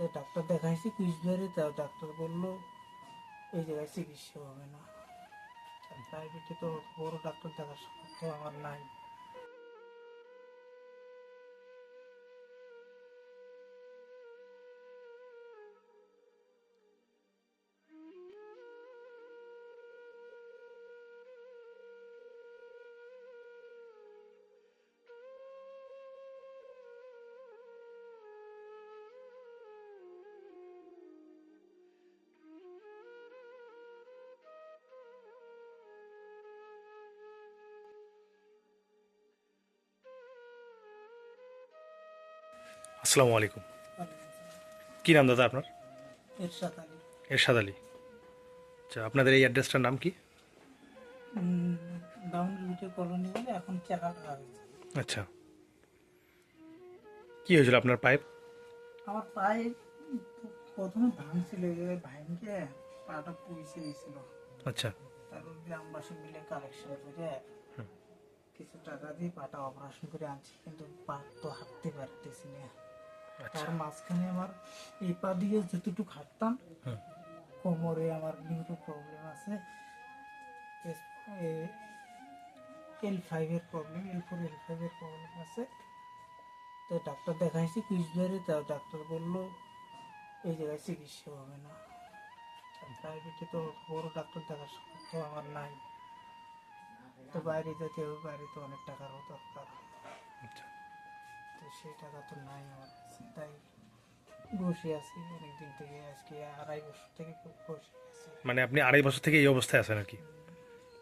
তো ডাক্তার দেখাইছি কুচবিহারে তাও ডাক্তার বলল, এই জায়গায় চিকিৎসা হবে না। প্রাইভেটে তো বড় ডাক্তার দেখার সামর্থ্য আমার নাই। আসসালামু আলাইকুম। কী নাম দাদা আপনার? এরশাদ আলী। এরশাদ আলী। আচ্ছা আপনাদের এই অ্যাড্রেসটার নাম কি? ডাউন কলোনি বলে এখন চাকা আচ্ছা। কি হয়েছিল আপনার পাইপ? আমার পায়ে প্রথমে ভাঙছিল ভাঙকে পাটা পুইছে গেছিল। আচ্ছা। তারপর গ্রামবাসী মিলে কালেকশন করে কিছু টাকা দিয়ে পাটা অপারেশন করে আনছি কিন্তু পা তো হাঁটতে পারতেছি না। তার মাঝখানে আমার এই পা দিয়ে যতটুকু হাঁটতাম কোমরে আমার নিউরো প্রবলেম আছে। এল ফাইভের প্রবলেম এল ফোর এল ফাইভের প্রবলেম আছে। তো ডাক্তার দেখাইছি কুচবিহারে তা ডাক্তার বলল এই জায়গায় চিকিৎসা হবে না। প্রাইভেটে তো বড় ডাক্তার দেখার সামর্থ্য আমার নাই। তো বাইরে যেতে হবে বাইরে তো অনেক টাকারও দরকার। আচ্ছা। তো সেই টাকা তো নাই আমার কাছে। তাই বসে আছি অনেকদিন থেকে আজকে আড়াই বছর থেকে বসে আছি। মানে আপনি আড়াই বছর থেকে এই অবস্থায় আছেন আর কি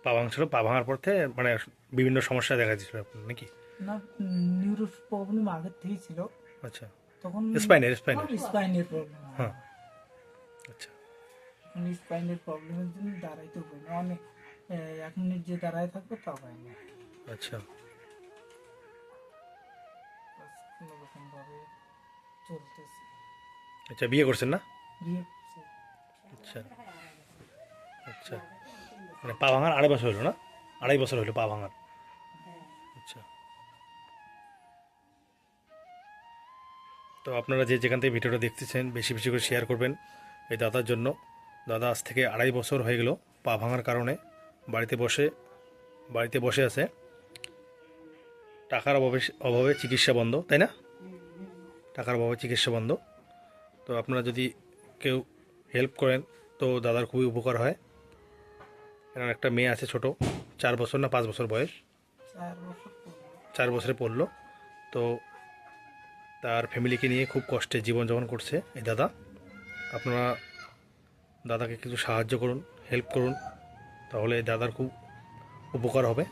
পা ভাঙছিল পা ভাঙার পর থেকে মানে বিভিন্ন সমস্যা দেখা দিচ্ছিল আপনার নাকি? না নিউরো প্রবলেম আগের থেকেই ছিল। আচ্ছা। তখন স্পাইনের স্পাইনের স্পাইনের প্রবলেম হ্যাঁ। আচ্ছা। স্পাইনের প্রবলেমের জন্য দাঁড়াইতে পারি না। অনেক এক মিনিট যে দাঁড়ায় থাকব তা পাই না। আচ্ছা। কোনো রকম ভাবে চলতেছে। আচ্ছা বিয়ে করছেন না? বিয়ে করছি। আচ্ছা। আচ্ছা। মানে পা ভাঙার আড়াই বছর হলো না? আড়াই বছর হলো পা ভাঙার? আচ্ছা। তো আপনারা যে যেখান থেকে ভিডিওটা দেখতেছেন বেশি বেশি করে শেয়ার করবেন এই দাদার জন্য। দাদা আজ থেকে আড়াই বছর হয়ে গেল পা ভাঙার কারণে বাড়িতে বসে বাড়িতে বসে আছে। টাকার অভাবে অভাবে চিকিৎসা বন্ধ তাই না? টাকার অভাবে চিকিৎসা বন্ধ। তো আপনারা যদি কেউ হেল্প করেন তো দাদার খুবই উপকার হয়। এনার একটা মেয়ে আছে ছোট চার বছর না পাঁচ বছর বয়স? চার চার বছরে পড়ল। তো তার ফ্যামিলিকে নিয়ে খুব কষ্টে জীবনযাপন করছে এই দাদা। আপনারা দাদাকে কিছু সাহায্য করুন হেল্প করুন তাহলে দাদার খুব উপকার হবে।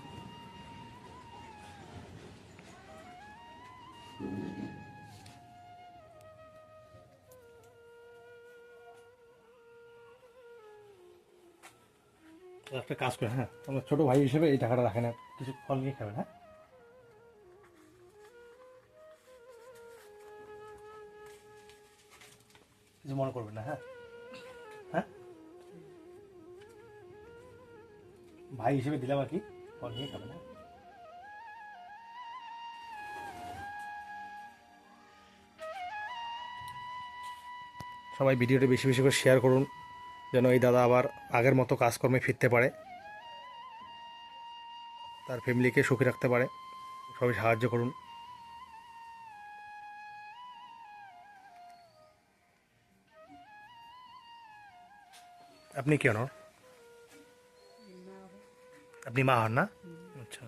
একটা কাজ করে হ্যাঁ। আমার ছোটো ভাই হিসেবে এই টাকাটা রাখে না। কিছু ফল নিয়ে খাবেন হ্যাঁ? কিছু মনে করবেন না হ্যাঁ? হ্যাঁ? ভাই হিসেবে দিলাম আর কি, ফল নিয়ে খাবেন হ্যাঁ সবাই ভিডিওটা বেশি বেশি করে শেয়ার করুন। যেন এই দাদা আবার আগের মতো কাজকর্মে ফিরতে পারে, তার ফ্যামিলিকে সুখী রাখতে পারে, সবাই সাহায্য করুন। আপনি কেন আপনি মা হন না? আচ্ছা।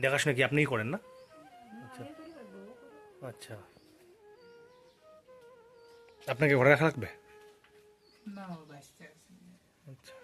দেখাশোনা কি আপনিই করেন না? আচ্ছা। আচ্ছা। আপনাকে ঘরে রাখা লাগবে? না ও বাঁচতে আছে আচ্ছা